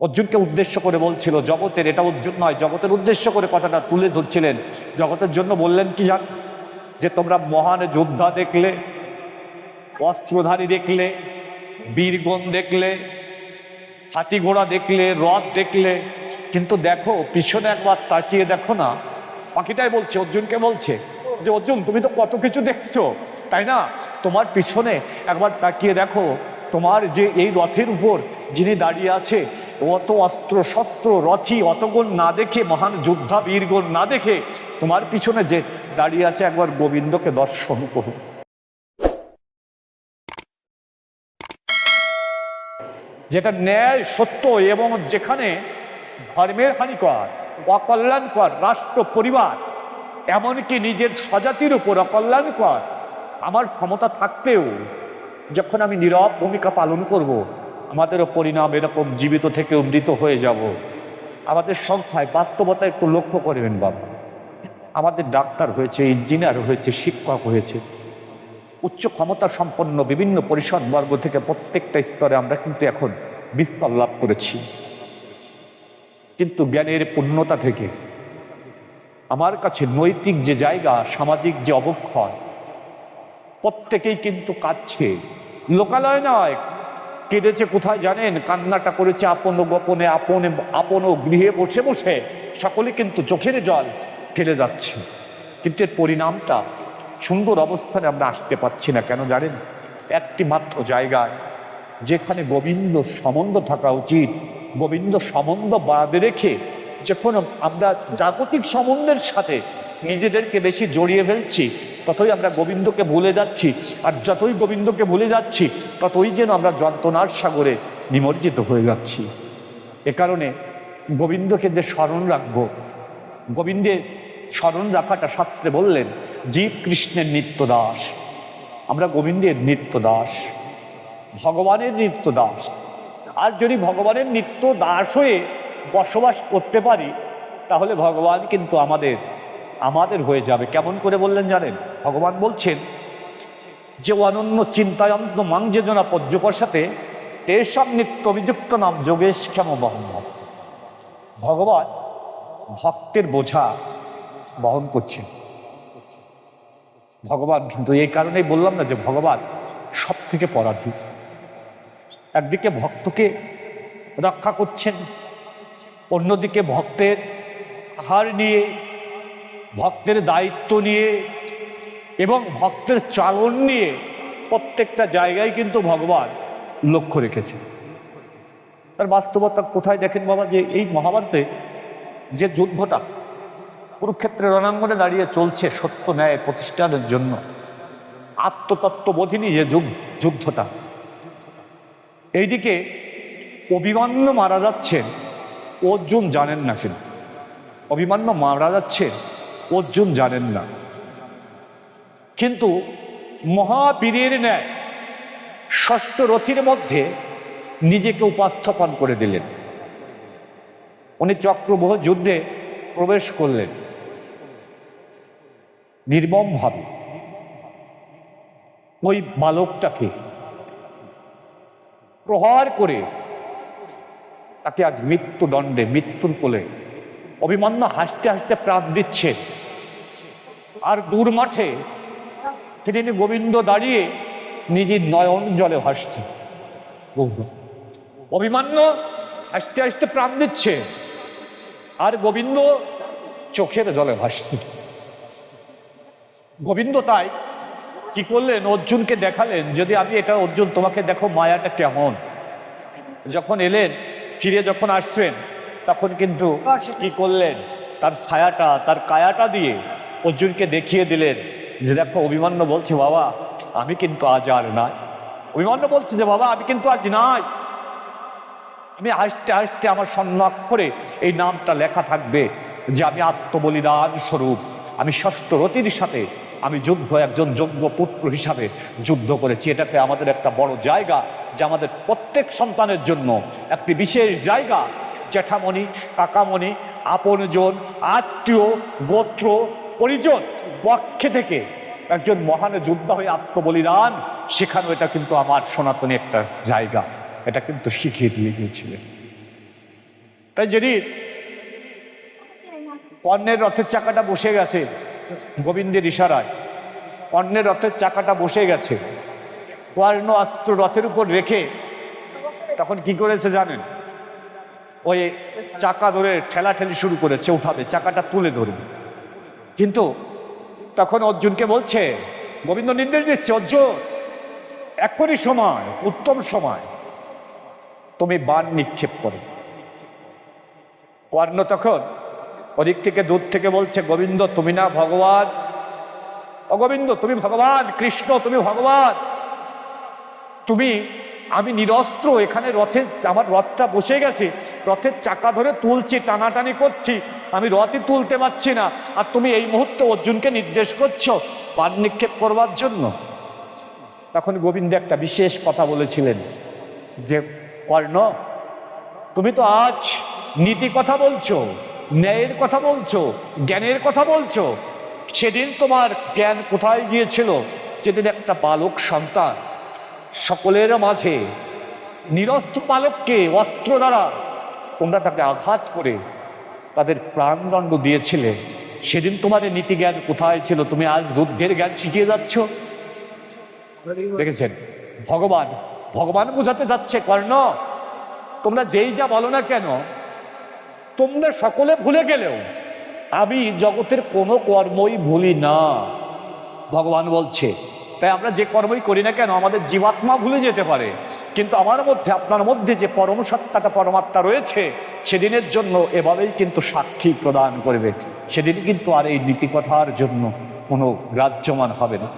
অর্জুনকে উদ্দেশ্য করে বলছিল, জগতের এটা অর্জুন নয়, জগতের উদ্দেশ্য করে কথাটা তুলে ধরছিলেন। জগতের জন্য বললেন কি জান? যে তোমরা মহান যোদ্ধা দেখলে, অস্ত্রধারী দেখলে, বীরগণ দেখলে হাতি ঘোড়া দেখলে, রথ দেখলে, কিন্তু দেখো, পিছনে একবার তাকিয়ে দেখো না। পাখিটাই বলছে, অর্জুনকে বলছে যে, অর্জুন, তুমি তো কত কিছু দেখছ, তাই না? তোমার পিছনে একবার তাকিয়ে দেখো, তোমার যে এই রথের উপর যিনি দাঁড়িয়ে আছে, অত অস্ত্র, শস্ত্র, রথি, অতগুণ না দেখে, মহান যোদ্ধা, বীরগণ না দেখে, তোমার পিছনে যে দাঁড়িয়ে আছে একবার গোবিন্দকে দর্শন করুন। যেটা ন্যায়, সত্য এবং যেখানে ধর্মের হানিকর, অকল্যাণকর, রাষ্ট্র, পরিবার, এমনকি নিজের স্বজাতির উপর অকল্যাণকর, আমার ক্ষমতা থাকতেও যখন আমি নীরব ভূমিকা পালন করব আমাদেরও পরিণাম এরকম জীবিত থেকে উদ্ধৃত হয়ে যাব। আমাদের সংখ্যায় বাস্তবতা একটু লক্ষ্য করবেন বাবা। আমাদের ডাক্তার হয়েছে, ইঞ্জিনিয়ার হয়েছে, শিক্ষক হয়েছে। উচ্চ ক্ষমতা সম্পন্ন বিভিন্ন পরিষদ বর্গ থেকে প্রত্যেকটা স্তরে আমরা কিন্তু এখন বিস্তার লাভ করেছি। কিন্তু জ্ঞানের পূর্ণতা থেকে আমার কাছে নৈতিক যে জায়গা, সামাজিক যে অবক্ষয়, প্রত্যেকেই কিন্তু কাঁদছে। লোকালয় নয় কেঁদেছে কোথায় জানেন? কান্নাটা করেছে আপন গোপনে, আপনে আপন গৃহে বসে বসে। সকলে কিন্তু চোখের জল ফেলে যাচ্ছে। কিন্তু এর পরিণামটা সুন্দর অবস্থানে আমরা আসতে পারছি না। কেন জানেন? একটি মাত্র জায়গায় যেখানে গোবিন্দ সম্বন্ধ থাকা উচিত। গোবিন্দ সম্বন্ধ বাদ রেখে যখন আমরা জাগতিক সম্বন্ধের সাথে নিজেদেরকে বেশি জড়িয়ে ফেলছি, ততই আমরা গোবিন্দকে ভুলে যাচ্ছি, আর যতই গোবিন্দকে ভুলে যাচ্ছি, ততই যেন আমরা যন্ত্রণার সাগরে নিমজ্জিত হয়ে যাচ্ছি। এ কারণে গোবিন্দকে যে স্মরণ রাখব, গোবিন্দের স্মরণ রাখাটা শাস্ত্রে বললেন, জীব কৃষ্ণের নিত্য দাস আমরা গোবিন্দের নিত্য দাস ভগবানের নিত্য দাস আর যদি ভগবানের নিত্য দাস হয়ে বসবাস করতে পারি, তাহলে ভগবান কিন্তু আমাদের আমাদের হয়ে যাবে। কেমন করে বললেন জানেন? ভগবান বলছেন যে, অনন্য চিন্তায়ন্ত মাং যে জনা পর্যপসাতে তেসব নিত্য অভিযুক্ত নাম যোগেশ ক্ষম বহন ভগবান ভক্তের বোঝা বহন করছেন। ভগবান কিন্তু এই কারণেই বললাম না যে, ভগবান সব থেকে পরাধীন। একদিকে ভক্তকে রক্ষা করছেন, অন্যদিকে ভক্তের হার নিয়ে ভক্তের দায়িত্ব নিয়ে এবং ভক্তের চালন নিয়ে প্রত্যেকটা জায়গায় কিন্তু ভগবান লক্ষ্য রেখেছে। তার বাস্তবতা কোথায় দেখেন বাবা? যে এই মহাভারতে যে যুদ্ধটা কুরুক্ষেত্রে রণাঙ্গনে দাঁড়িয়ে চলছে সত্য ন্যায় প্রতিষ্ঠানের জন্য, আত্মতত্ত্ববোধিনী যে যুদ্ধটা, এইদিকে অভিমান্য মারা যাচ্ছেন অর্জুন জানেন না সেন অভিমান্য মারা যাচ্ছেন অর্জুন জানেন না। কিন্তু মহাবীরের ন্যায় ষষ্ঠ রথির মধ্যে নিজেকে উপস্থাপন করে দিলেন। উনি চক্রবহ যুদ্ধে প্রবেশ করলেন। নির্মমভাবে। ওই বালকটাকে প্রহার করে তাকে আজ মৃত্যুদণ্ডে মৃত্যুর কোলে অভিমান্য হাসতে হাসতে প্রাণ দিচ্ছে। আর দূর মাঠে তিনি গোবিন্দ দাঁড়িয়ে নিজের নয়ন জলে ভাসছে। অভিমান্য হাসতে হাসতে প্রাণ দিচ্ছে আর গোবিন্দ চোখের জলে ভাসছে। গোবিন্দ তাই কি করলেন? অর্জুনকে দেখালেন, যদি আমি এটা, অর্জুন তোমাকে দেখো, মায়াটা কেমন? যখন এলেন, ফিরে যখন আসছেন তখন কিন্তু কি করলেন? তার ছায়াটা, তার কায়াটা দিয়ে অর্জুনকে দেখিয়ে দিলেন যে দেখো, অভিমান্য বলছে, বাবা, আমি কিন্তু আজ আর নাই। অভিমান্য বলছে যে, বাবা, আমি কিন্তু আজ নাই। আমি হাসতে হাসতে আমার স্বর্ণাক্ষরে এই নামটা লেখা থাকবে যে, আমি আত্মবলিদান স্বরূপ। আমি ষষ্ঠ রতির সাথে আমি যুদ্ধ, একজন যোগ্য পুত্র হিসাবে যুদ্ধ করেছি। এটাকে আমাদের একটা বড় জায়গা যে, আমাদের প্রত্যেক সন্তানের জন্য একটি বিশেষ জায়গা জ্যাঠামণি কাকামণি, আপনজন, আত্মীয়, গোত্র, পরিজন পক্ষে থেকে একজন মহান যোদ্ধা হয়ে আত্মবলিদান শেখানো, এটা কিন্তু আমার সনাতনী একটা জায়গা। এটা কিন্তু শিখিয়ে দিয়ে গিয়েছিলেন। তাই যদি কর্ণের রথের চাকাটা বসে গেছে, গোবিন্দের ইশারায়, কর্ণের রথের চাকাটা বসে গেছে, কর্ণ অস্ত্র রথের উপর রেখে, তখন কি করেছে জানেন? ওই চাকা ধরে ঠেলাঠেলি শুরু করেছে, উঠাবে, চাকাটা তুলে ধরবে। কিন্তু তখন অর্জুনকে বলছে, গোবিন্দ নির্দেশ দিচ্ছে, অর্জুন এখনই সময়, উত্তম সময়। তুমি বান নিক্ষেপ করো। কর্ণ তখন ওদিক থেকে দূর থেকে বলছে, গোবিন্দ, তুমি না ভগবান? অগোবিন্দ, তুমি ভগবান, কৃষ্ণ, তুমি ভগবান। তুমি আমি নিরস্ত্র এখানে রথে আমার রথটা বসে গেছে। রথের চাকা ধরে তুলছি, টানাটানি করছি। আমি রথই তুলতে পারছি না। আর তুমি এই মুহূর্তে অর্জুনকে নির্দেশ করছ পান নিক্ষেপ করবার জন্য। তখন গোবিন্দ একটা বিশেষ কথা বলেছিলেন যে, কর্ণ, তুমি তো আজ নীতি কথা বলছো, ন্যায়ের কথা বলছো, জ্ঞানের কথা বলছো। সেদিন তোমার জ্ঞান কোথায় গিয়েছিল? যেদিন একটা বালক সন্তান সকলের মাঝে নিরস্ত্র পালককে অস্ত্র দ্বারা তোমরা তাকে আঘাত করে তাদের প্রাণদণ্ড দিয়েছিলে। সেদিন এই নীতি জ্ঞান কোথায় ছিল? তুমি আজ যুদ্ধের জ্ঞান শিখিয়ে যাচ্ছ। দেখেছেন? ভগবান ভগবান বোঝাতে যাচ্ছে, কর্ণ! তোমরা যেই যা বলো না কেন, তোমরা সকলে ভুলে গেলেও আমি জগতের কোনো কর্মই ভুলি না। ভগবান বলছে তাই আমরা যে কর্মই করি না কেন, আমাদের জীবাত্মা ভুলে যেতে পারে। কিন্তু আমার মধ্যে, আপনার মধ্যে যে পরম সত্তাটা, পরমাত্মা রয়েছে, সেদিনের জন্য এভাবেই কিন্তু সাক্ষী প্রদান করবে। সেদিন কিন্তু আর এই নীতিকথার জন্য কোনো গ্রাহ্যমান হবে না।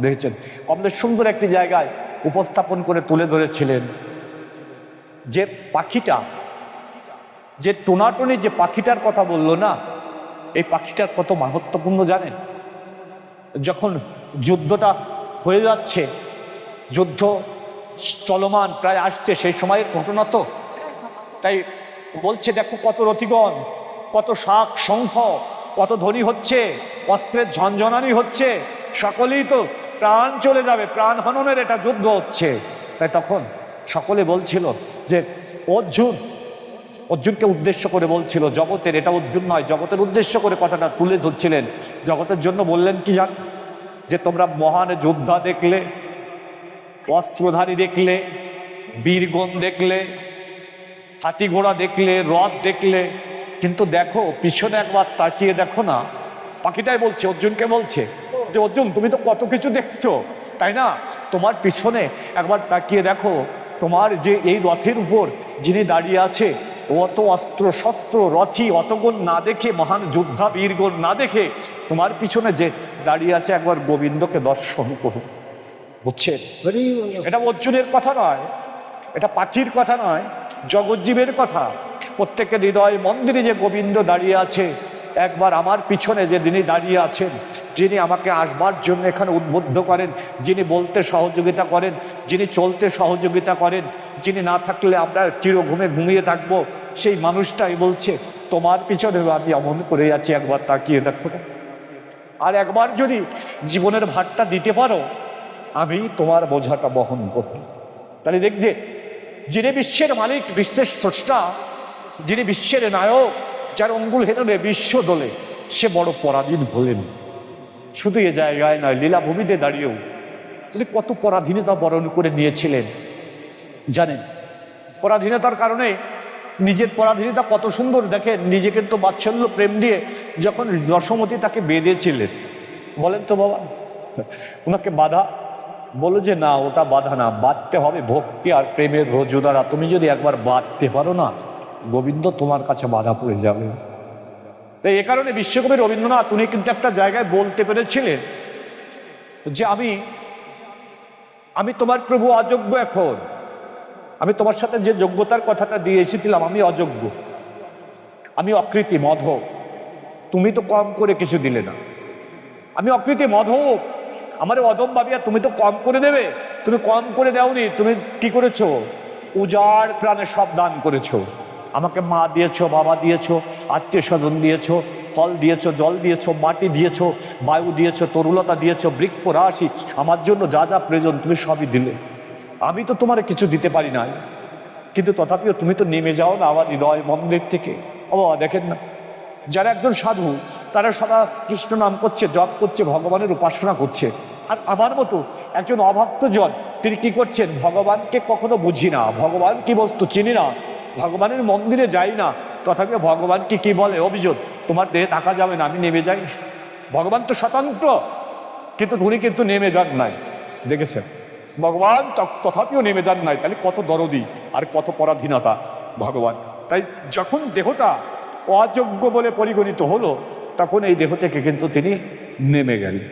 দেখেছেন? আমাদের সুন্দর একটি জায়গায় উপস্থাপন করে তুলে ধরেছিলেন যে পাখিটা, যে টোনাটনি যে পাখিটার কথা বলল না, এই পাখিটার কত মাহাত্মপূর্ণ জানেন? যখন যুদ্ধটা হয়ে যাচ্ছে। যুদ্ধ চলমান, প্রায় আসছে। সেই সময়ের ঘটনা তো। তাই বলছে, দেখো কত রতিগণ, কত শাক শঙ্খ কত ধ্বনি হচ্ছে, অস্ত্রের ঝনঝনানি হচ্ছে, সকলেই তো প্রাণ চলে যাবে, প্রাণ হননের এটা যুদ্ধ হচ্ছে। তাই তখন সকলে বলছিল যে, অর্জুন, অর্জুনকে উদ্দেশ্য করে বলছিল, জগতের এটা অর্জুন নয়, জগতের উদ্দেশ্য করে কথাটা তুলে ধরছিলেন। জগতের জন্য বললেন কি জান যে তোমরা মহান যোদ্ধা দেখলে, অস্ত্রধারী দেখলে, বীরগণ দেখলে হাতি ঘোড়া দেখলে, রথ দেখলে, কিন্তু দেখো, পিছনে একবার তাকিয়ে দেখো না। পাখিটাই বলছে, অর্জুনকে বলছে যে, অর্জুন, তুমি তো কত কিছু দেখছ, তাই না? তোমার পিছনে একবার তাকিয়ে দেখো তোমার যে এই রথের উপর যিনি দাঁড়িয়ে আছে অত অস্ত্র শস্ত্র রথি অতগুণ না দেখে মহান যোদ্ধা বীরগণ না দেখে তোমার পিছনে যে দাঁড়িয়ে আছে একবার গোবিন্দকে দর্শন করুন। বুঝছেন? এটা অর্জুনের কথা নয় এটা পাখির কথা নয় জগজ্জীবের কথা। প্রত্যেকের হৃদয় মন্দিরে যে গোবিন্দ দাঁড়িয়ে আছে একবার আমার পিছনে যে যিনি দাঁড়িয়ে আছেন, যিনি আমাকে আসবার জন্য এখানে উদ্বুদ্ধ করেন, যিনি বলতে সহযোগিতা করেন, যিনি চলতে সহযোগিতা করেন, যিনি না থাকলে আমরা চিরঘুমে ঘুমিয়ে থাকব, সেই মানুষটাই বলছে, তোমার পিছনে আমি অমন করে আছি, একবার তাকিয়ে দেখো। আর একবার যদি জীবনের ভারটা দিতে পারো, আমি তোমার বোঝাটা বহন করব। তাহলে দেখবে, যিনি বিশ্বের মালিক, বিশ্বের স্রষ্টা, যিনি বিশ্বের নায়ক যার অঙ্গুল হেনলে বিশ্ব দোলে, সে বড় পরাধীন হলেন। শুধু এ জায়গায় নয়, লীলাভূমিতে দাঁড়িয়েও তিনি কত পরাধীনতা বরণ করে নিয়েছিলেন। জানেন, পরাধীনতার কারণে নিজের পরাধীনতা কত সুন্দর। দেখেন, নিজে কিন্তু বাৎসল্য প্রেম দিয়ে যখন দশমতী তাকে বেঁধেছিলেন। বলেন তো বাবা ওনাকে বাধা? বলো যে না, ওটা বাধা না, বাঁধতে হবে ভক্তি আর প্রেমের রজু দ্বারা তুমি যদি একবার বাঁধতে পারো না গোবিন্দ তোমার কাছে বাধা পড়ে যাবে। তাই এ কারণে বিশ্বকবি রবীন্দ্রনাথ, উনি কিন্তু একটা জায়গায় বলতে পেরেছিলেন যে আমি আমি তোমার প্রভু অযোগ্য এখন। আমি তোমার সাথে যে যোগ্যতার কথাটা দিয়ে এসেছিলাম, আমি অযোগ্য। আমি অকৃতি মধব তুমি তো কম করে কিছু দিলে না। আমি অকৃতি মধব আমার অদম ভাবিয়া তুমি তো কম করে দেবে। তুমি কম করে দাওনি, তুমি কি করেছ? উজাড় প্রাণে সব দান করেছ। আমাকে মা দিয়েছ, বাবা দিয়েছ, আত্মীয় স্বজন দিয়েছ, ফল দিয়েছ, জল দিয়েছ, মাটি দিয়েছ, বায়ু দিয়েছ, তরুলতা দিয়েছ, বৃক্ষ, রাশি, আমার জন্য যা যা প্রয়োজন তুমি সবই দিলে। আমি তো তোমার কিছু দিতে পারি না কিন্তু তথাপিও তুমি তো নেমে যাও না আমার হৃদয় মন্দির থেকে। ও, দেখেন না। যারা একজন সাধু, তারা সদা কৃষ্ণ নাম করছে, জপ করছে, ভগবানের উপাসনা করছে। আর আমার মতো একজন অভক্তজন, তিনি কি করছেন? ভগবানকে কখনো বুঝি না। ভগবান কি বস্তু চিনি না? ভগবানের মন্দিরে যাই না, তথাপি ভগবানকে কি বলে? অভিযোগ, তোমার দেহে থাকা যাবে না, আমি নেমে যাই। ভগবান তো স্বতন্ত্র, কিন্তু উনি কিন্তু নেমে যান নাই, দেখেছেন? ভগবান তথাপিও নেমে যান নাই, তাহলে কত দরদি আর কত পরাধীনতা ভগবান। তাই যখন দেহটা অযোগ্য বলে পরিগণিত হলো, তখন এই দেহ থেকে কিন্তু তিনি নেমে গেলেন।